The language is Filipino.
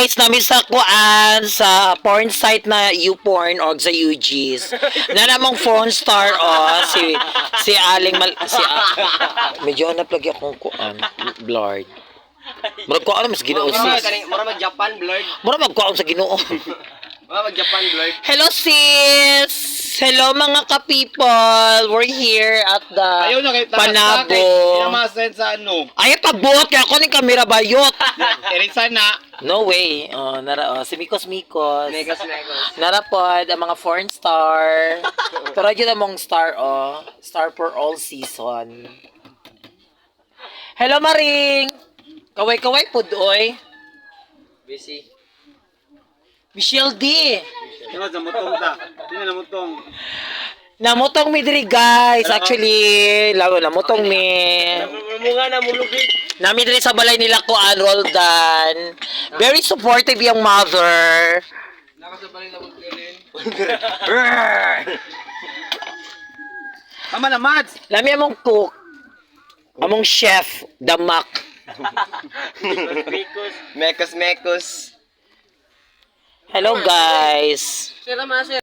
guys, nami sa kuan sa porn site na YouPorn o sa UGs. Na namang phone star o si si Aling Mal si A- medyo hanap lagi akong kuan blurred. Murag kuan mas Ginoo Mura sis. mag mura mag Japan blurred. Murag magkuan sa Ginoo. Mura mag Japan blurred. Hello sis. Hello mga ka-people. We're here at the Ayaw na kay Panabo. Pinamasen sa ano. Ay pabuot kaya ako ni kamera bayot. Erisa na. No way. Oh, nara oh, si Mikos Mikos. Negos negos. Narapod ang mga foreign star. Pero yun among star, oh. Star for all season. Hello, Maring! Kaway-kaway po, oy. Busy. Michelle D. Ano sa mutong ta? Sino na? Namutong mi diri, guys. Actually, lalo namutong mi. Munga na mulugit. Nami diri sa balay nila ko, Roldan. Very supportive yung mother. Nakasabalik na mulugit. Tama na, Mads! Lami among cook. Among chef, Damak. Mekos. Mekos mekos. Hello, guys. Sira ma sir.